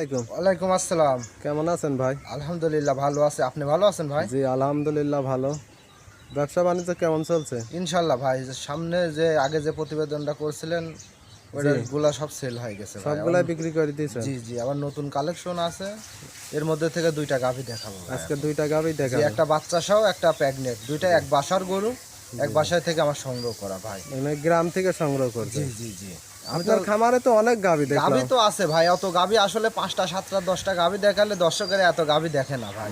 আলাইকুম। ওয়ালাইকুম আসসালাম। কেমন আছেন ভাই? আলহামদুলিল্লাহ ভালো আছে। আপনি ভালো আছেন ভাই? জি আলহামদুলিল্লাহ ভালো। ব্যবসা বাণিজ্য কেমন চলছে? ইনশাল্লাহ ভাই সামনে যে আগে যে প্রতিবেদনটা করছিলেন ওইটা সব সেল হয়ে গেছে ভাই। বিক্রি করে দিয়েছেন? জি জি আবার নতুন কালেকশন আছে। এর মধ্যে থেকে দুইটা গাভি দেখাবো আজকে দুইটা গাবি দেখা জি, একটা বাচ্চা সহ একটা প্রেগনেন্ট দুইটা এক বাসার গরু এক বাসায় থেকে আমার সংগ্রহ করা ভাই। মানে গ্রাম থেকে সংগ্রহ করছে জি জি জি। আপনার খামারে তো অনেক গাবি গাভি দেখলাম তো আছে ভাই অত গাভি আসলে পাঁচটা সাতটা দশটা গাভি দেখালে দর্শকেরা এত গাভি দেখে না ভাই।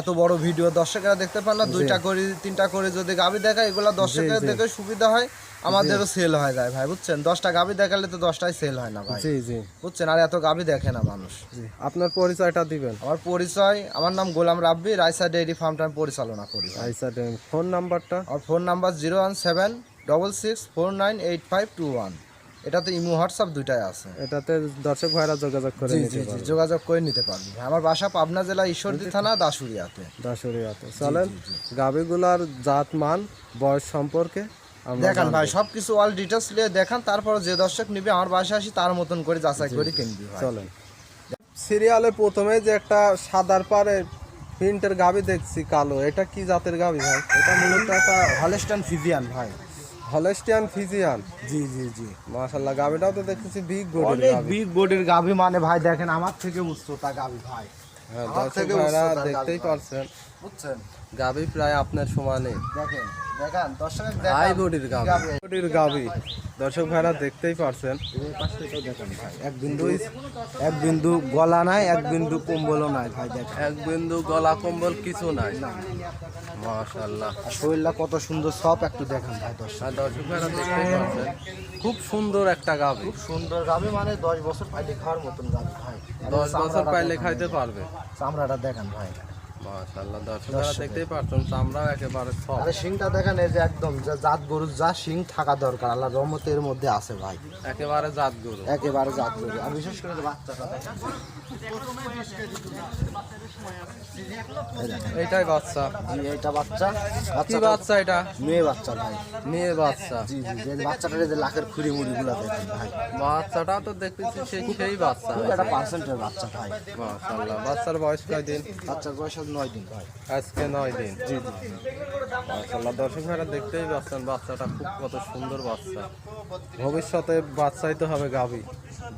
এত বড় ভিডিও দর্শকেরা দেখতে পান না দুইটা করে তিনটা করে যদি গাভি দেখায় এগুলো দর্শকের দেখে সুবিধা হয় আমাদেরও সেল হয়ে যায় ভাই বুঝছেন? দশটা গাভি দেখালে তো দশটাই সেল হয় না ভাই। জি জি। বুঝছেন? আর এত গাভি দেখে না মানুষ। জি। আপনার পরিচয়টা দিবেন। আমার পরিচয় আমার নাম গোলাম রাব্বি রাইসা ডেইরি ফার্মটা আমি পরিচালনা করি ভাই। আচ্ছা ফোন নাম্বারটা? আর phone number zero one seven double six four nine eight five two one. এটাতে ইমো হোয়াটসঅ্যাপ দুইটাই আছে। এটাতে দর্শক ভাইরা যোগাযোগ করে নিতে পারবে। যোগাযোগ করে নিতে পারবেন ভাই। আমার বাসা পাবনা জেলা ঈশ্বরদী থানা দাসুরিয়াতে দাসুরিয়াতে চলেন গাবিগুলার জাত মান বয়স সম্পর্কে আমরা দেখান। ভাই সবকিছু অল ডিটেলস নিয়ে দেখান তারপর যে দর্শক নিবে আমার বাসা আসি তার মতন করে যাচাই করে কিনবি চলেন। সিরিয়ালে প্রথমে যে একটা সাদার পারে প্রিন্টের গাবি দেখছি কালো। এটা কি জাতের গাবি ভাই? এটা মূলত একটা হলেস্টান ফিজিয়ান ভাই। Holstein Friesian. জি জি জি। মাশাল্লাহ গাবিটাও তো দেখতেছি বিগ বডির অনেক বিগ বডির গাভি মানে ভাই দেখেন আমার থেকে উচ্চতা গাভি ভাই। হ্যাঁ দর্শক থেকে দেখতেই পারছেন। বুঝছেন? গাবি প্রায় আপনার সমানে। দেখেন দেখেন দর্শক হাই বডির গাবি বডির গাবি দর্শক ভাইরা দেখতেই পারছেন। এক বিন্দু এক বিন্দু গলা নাই এক বিন্দু কম্বলও নাই ভাই দেখেন। এক বিন্দু গলা কম্বল কিছু নাই। মাশাল্লাহ শরীরটা কত সুন্দর সব একটু দেখেন ভাই দর্শক। দর্শক ভাইরা দেখতেই পারছেন খুব সুন্দর একটা গাবি সুন্দর গাভি মানে দশ বছর পাইলে খাওয়ার মতন গাভি ভাই। দশ বছর পাইলে খাইতে পারবে। চামড়াটা দেখেন ভাই। মাশাল্লাহ দর্শক দেখতেই পারছেন চামড়াও একেবারে সব আরে শিংটা দেখেন এই যে একদম যা জাত গরুর যা শিং থাকা দরকার আল্লাহ রহমতের মধ্যে আছে ভাই। একেবারে জাত গরু। একেবারে জাত গরু। আর বিশেষ করে বাচ্চাটা দেখেন। এইটাই বাচ্চা। জি এইটা বাচ্চা। কি বাচ্চা এটা? মেয়ে বাচ্চা ভাই। মেয়ে বাচ্চা। জি জি যে বাচ্চাটার যে লাখের খুঁড়ি মুড়ি গুলা দেখেন ভাই। বাচ্চাটা তো দেখতেছি সেই সেই বাচ্চা। একটা পার্সেন্টের বাচ্চা ভাই। মাশাল্লাহ বাচ্চার বয়স কয়দিন? বাচ্চার বয়স নয় দিন। ভাই আজকে নয় দিন। জি জি। দর্শক ভাইরা দেখতেই পাচ্ছেন বাচ্চাটা খুব কত সুন্দর বাচ্চা। ভবিষ্যতে বাচ্চাই তো হবে গাভী।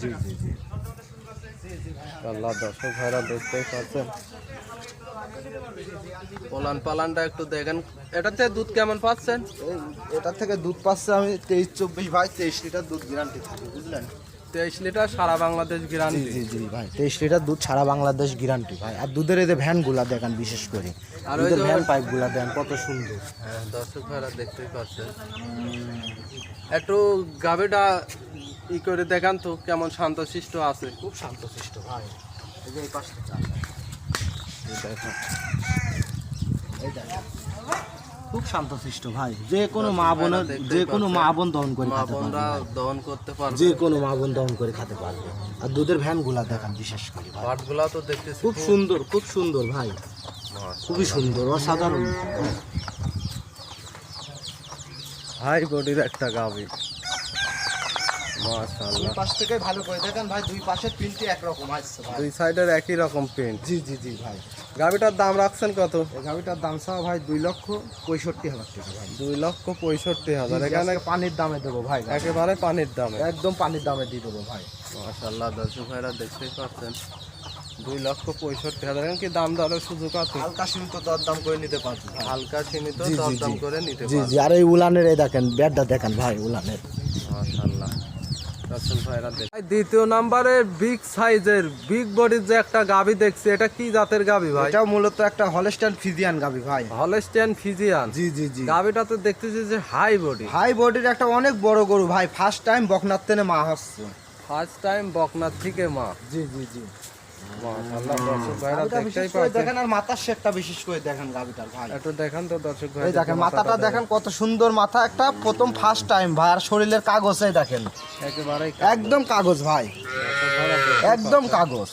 জি জি জি। আল্লাহ দর্শক ভাইরা দেখতেই পাচ্ছেন। পোলান পালানটা একটু দেখেন। এটাতে দুধ কেমন পাচ্ছেন? এটার থেকে দুধ পাচ্ছে আমি তেইশ চব্বিশ ভাই তেইশ লিটার দুধ গ্যারান্টি থাকে বুঝলেন? তেইশ লিটার সারা বাংলাদেশ গ্যারান্টি জি জি ভাই তেইশ লিটার দুধ সারা বাংলাদেশ গ্যারান্টি ভাই। আর দুধের এই যে ভ্যানগুলা দেখেন বিশেষ করে। আর ওই ভ্যান পাইপগুলা দেন কত সুন্দর। হ্যাঁ দর্শক ভাইরা দেখতেই পাচ্ছেন। একটু গাভীটা ই করে দেখান তো কেমন শান্তশিষ্ট আছে। খুব শান্তশিষ্ট ভাই। এই যে এই দেখেন। এই দেখেন। খুব শান্তশিষ্ট ভাই। যে কোনো মা বোনের দেখতেই যে কোনো মা বোন দহন করে মা বোনরা দহন করতে পারবে। যে কোনো মা বোন দহন করে খেতে পারবে। আর দুধের ভ্যানগুলা দেখান বিশেষ করে ভাই। পাটগুলা তো দেখতেছি খুব সুন্দর খুব সুন্দর ভাই। খুবই সুন্দর অসাধারণ। হাই বডির একটা গাভী। মাশাআল্লাহ। পাশ থেকে ভালো করে দেখেন ভাই দুই পাশের প্রিন্টই একরকম আসছে ভাই। দুই সাইডের একই রকম প্রিন্ট জি জি জি ভাই। গাভীটার দাম রাখছেন কত? গাড়িটার দাম চাও ভাই দুই লক্ষ পঁয়ষট্টি হাজার টাকা ভাই। দুই লক্ষ পঁয়ষট্টি হাজার। এখানে পানির দামে দেবো ভাই। একেবারে পানির দামে। একদম পানির দামে দিয়ে দেবো ভাই। মাশাআল্লাহ দর্শক ভাইরা দেখতেই পাচ্ছেন। দুই লক্ষ পঁয়ষট্টি হাজার। কি দাম দরের সুযোগ আছে? হালকা সীমিত দরদাম করে নিতে পারব হালকা সীমিত দরদাম করে নিতে জি জি। আর এই উলানের এই দেখেন ব্যাটটা দেখেন ভাই উলানের মাশাআল্লাহ দর্শক ভাইরা দেখ দ্বিতীয় নাম্বারে বিগ সাইজের বিগ বডির যে একটা গাভী দেখছি এটা কি জাতের গাভী ভাই? এটা মূলত একটা হলস্টাইন ফিজিয়ান গাবি ভাই। হলস্টিয়ান ফিজিয়ান জি জি জি। গাভীটা তো দেখতেছি যে হাই বডি হাই বডির একটা অনেক বড় গরু ভাই ফার্স্ট টাইম বকনাথ তেনে মা হচ্ছে। ফার্স্ট টাইম বকনাথ থেকে মা। জি জি জি। মাশাআল্লাহ দর্শক ভাইরা দেখতেই বিশেষ করে পাচ্ছেন। দেখেন আর মাথার শেপটা বিশেষ করে দেখেন গাবিটার ভাই। একটু দেখান তো দর্শক ভাই এই দেখেন মাথাটা দেখেন। কত সুন্দর মাথা একটা প্রথম ফার্স্ট টাইম ভাই আর শরীরের কাগজ দেখেন। একেবারে একদম কাগজ ভাই। একদম কাগজ।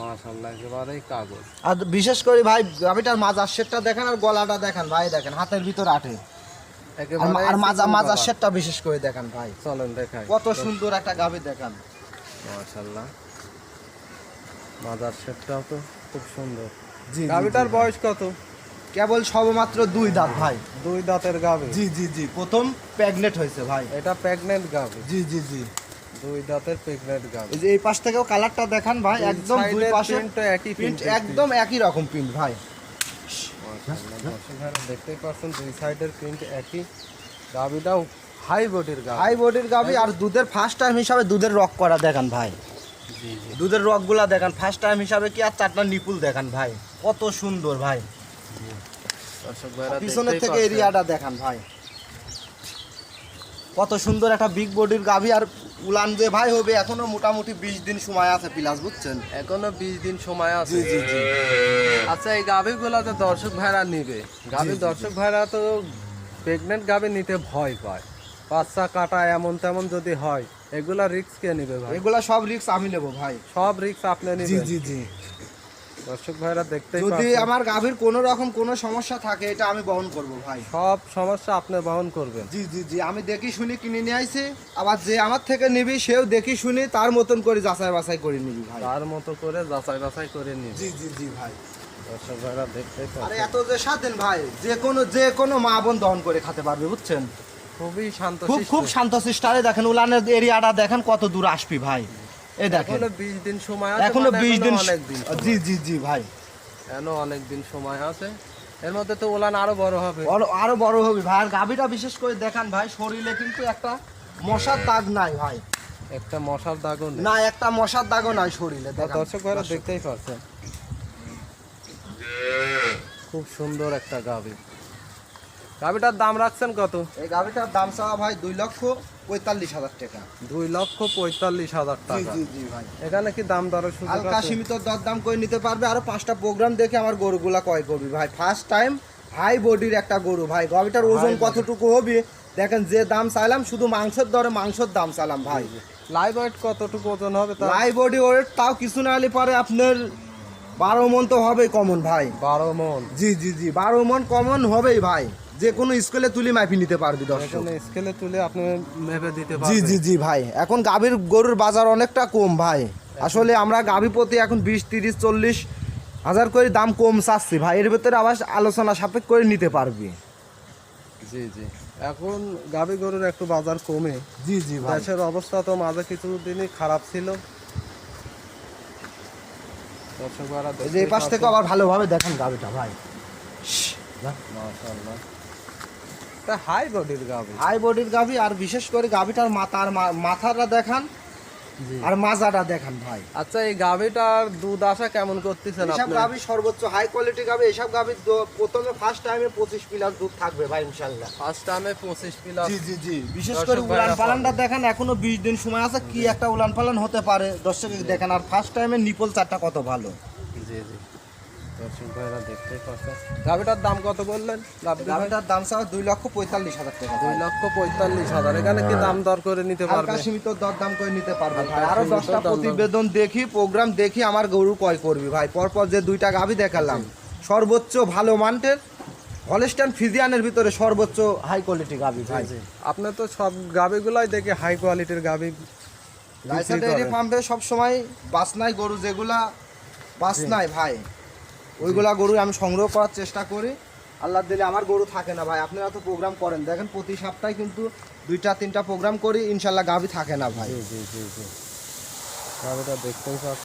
মাশাআল্লাহ একেবারেই কাগজ। আর বিশেষ করে ভাই গাবিটার মাজার শেটটা দেখেন আর গলাটা দেখেন ভাই দেখেন হাতের ভিতর আঠে আর মাজা মাজার শেটটা বিশেষ করে দেখেন ভাই। চলেন দেখাই। কত সুন্দর একটা গাবি দেখেন। মাশাআল্লাহ। মাজার শেপটাও তো খুব সুন্দর। জি গাভিটার বয়স কত? কেবল সবেমাত্র দুই দাঁত ভাই। দুই দাঁতের গাভি? জি জি জি প্রথম প্রেগনেট হয়েছে ভাই। এটা প্রেগনেন্ট গাভি। জি জি জি। দুই দাঁতের প্রেগনেন্ট গাভি। এই যে এই পাশ থেকেও কালারটা দেখান ভাই একদম দুই পাশে একই প্রিন্ট একদম একই রকম প্রিন্ট ভাই। দেখতেই পাচ্ছেন দুই সাইডের প্রিন্ট একই। গাভিটাও হাই বডির গাভি। হাই বডির গাবি আর দুধের ফার্স্ট টাইম হিসাবে দুধের রক করা দেখান ভাই। দুধের রকগুলা দেখান। ফার্স্ট টাইম হিসাবে কি আর চারটা নিপুল দেখান ভাই? কত সুন্দর ভাই। পিছনের থেকে। এরিয়াটা দেখান ভাই। কত সুন্দর একটা বিগ বডির গাভি আর উলান যে ভাই হবে এখনও মোটামুটি বিশ দিন সময় আছে প্লাস বুঝছেন? এখনও বিশ দিন সময় আছে। জি জি জি। আচ্ছা এই গাভিগুলো তো দর্শক ভাইরা নিবে। গাভি দর্শক ভাইরা তো প্রেগনেন্ট গাভি নিতে ভয় পায়। বাচ্চা কাটা এমন তেমন যদি হয় এগুলা রিস্ক কে নিবে ভাই? এগুলা সব রিক্স আমি নেব ভাই। সব রিস্ক আপনি নেবেন। জি জি। জি দর্শক ভাইরা দেখতেই যদি আমার গাভীর কোনো রকম কোনো সমস্যা থাকে এটা আমি বহন করব ভাই। সব সমস্যা আপনি বহন করবেন। জি জি জি আমি দেখি শুনি কিনে নিয়ে আইছি আবার যে আমার থেকে নিবি সেও দেখি শুনি তার মতন করে যাচাই বাছাই করে নিবি ভাই। তার মতো করে যাচাই বাছাই করে নিবি। জি জি জি ভাই। দর্শক ভাইরা দেখতেই আরে এত যে স্বাধীন ভাই যে কোনো যে কোনো মা বোন দহন করে খেতে পারবে বুঝছেন? খুবই শান্ত খুব খুব শান্ত সিস্টারে দেখেন উলানের এরিয়াটা দেখেন কত দূর আসবি ভাই। এই দেখেন। এখনও বিশ দিন সময় আছে এখনও মানে বিশ দিন অনেক দিন জি জি জি ভাই। এখনও অনেক দিন সময় আছে। এর মধ্যে তো ওলান আরও বড় হবে। আরও আরও বড় হবে ভাই। আর গাভীটা বিশেষ করে দেখান ভাই শরীরে কিন্তু একটা মশার দাগ নাই ভাই। একটা মশার দাগও নেই। না একটা মশার দাগও নাই শরীরে দর্শক ভাইরা দেখতেই পাচ্ছেন। খুব সুন্দর একটা গাভি। গাভিটার দাম রাখছেন কত? এই গাভীটার দাম চাওয়া ভাই দুই লক্ষ পঁয়তাল্লিশ হাজার টাকা। দুই লক্ষ পঁয়তাল্লিশ হাজার টাকা। জি জি ভাই। এখানে কি দাম সুযোগ হালকা সীমিত দরদাম করে নিতে পারবে। আরও পাঁচটা প্রোগ্রাম দেখে আমার গরুগুলা ক্রয় করবি ভাই। ফার্স্ট টাইম হাই বডির একটা গরু ভাই। গাভীটার ওজন কতটুকু হবে? দেখেন যে দাম চাইলাম শুধু মাংসের দরে মাংসের দাম চাইলাম ভাই। লাইভ ওয়েট কতটুকু ওজন হবে হাই বডি ওয়েট তাও কিছু না হলে পরে আপনার বারো মন তো হবেই কমন ভাই। বারো মন। জি জি জি। বারো মন কমন হবেই ভাই। যে কোনো স্কুলে তুলি মাপি নিতে পারবি দর্শক। স্কেলে তুলে আপনি মেপে দিতে পারবেন। জি জি জি ভাই। এখন গাভীর গরুর বাজার অনেকটা কম ভাই। আসলে আমরা গাভী প্রতি এখন বিশ তিরিশ চল্লিশ হাজার করে দাম কম চাচ্ছি ভাই। এর ভিতরে আবার আলোচনা সাপেক্ষ করে নিতে পারবি। জি জি। এখন গাভি গরুর একটু বাজার কমে। জি জি ভাই। দেশের অবস্থা তো মাঝে কিছু দিনই খারাপ ছিল। এই পাশ থেকে আবার ভালোভাবে দেখেন গাভীটা ভাই। মাশাআল্লাহ। হাই বডির গাভি। হাই বডির গাভী আর বিশেষ করে গাভীটার মাথার মাথাটা দেখান আর মাজাটা দেখান ভাই। আচ্ছা এই গাভিটার দুধ আসা কেমন করতেছেন এসব আপনি? গাভী সর্বোচ্চ হাই কোয়ালিটি গাভী এসব গাভী প্রথমে ফার্স্ট টাইমে পঁচিশ প্লাস দুধ থাকবে ভাই ইনশাল্লাহ ফার্স্ট টাইমে পঁচিশ প্লাস জি জি জি। বিশেষ করে উলান পালানটা। দেখেন এখনও বিশ দিন সময় আছে কি একটা উলান পালান হতে পারে। দর্শক দেখেন আর ফার্স্ট টাইমে নিপল চারটা কত ভালো। জি জি। দর্শক ভাইরা দেখতে পাচ্ছেন। গাভিটার দাম কত বললেন? গাভিটার দাম দুই লক্ষ পঁয়তাল্লিশ হাজার টাকা। দুই লক্ষ পঁয়তাল্লিশ হাজার। এখানে কি দাম দর করে নিতে পারবে? সীমিত দরদাম করে নিতে পারবে হালকা ভাই। আরও দশটা প্রতিবেদন দেখি প্রোগ্রাম দেখি আমার গরু ক্রয় করবি ভাই। পরপর যে দুইটা গাভি দেখালাম সর্বোচ্চ ভালো মানের হলস্টান ফিজিয়ানের ভিতরে সর্বোচ্চ হাই কোয়ালিটি গাভি ভাই। আপনি তো সব গাভিগুলাই দেখে হাই কোয়ালিটির গাভি করেন। ফার্মে সবসময় বাসনাই গরু যেগুলা বাসনাই ভাই। ওইগুলা গরু আমি সংগ্রহ করার চেষ্টা করি। আল্লাহ দিলে আমার গরু থাকে না ভাই, আপনারা তো প্রোগ্রাম করেন। দেখেন প্রতি সপ্তাহে কিন্তু দুইটা, তিনটা প্রোগ্রাম করি ইনশাল্লাহ গাভি থাকে না ভাই। জি জি জি। গাভিটা দেখতেই পাচ্ছেন।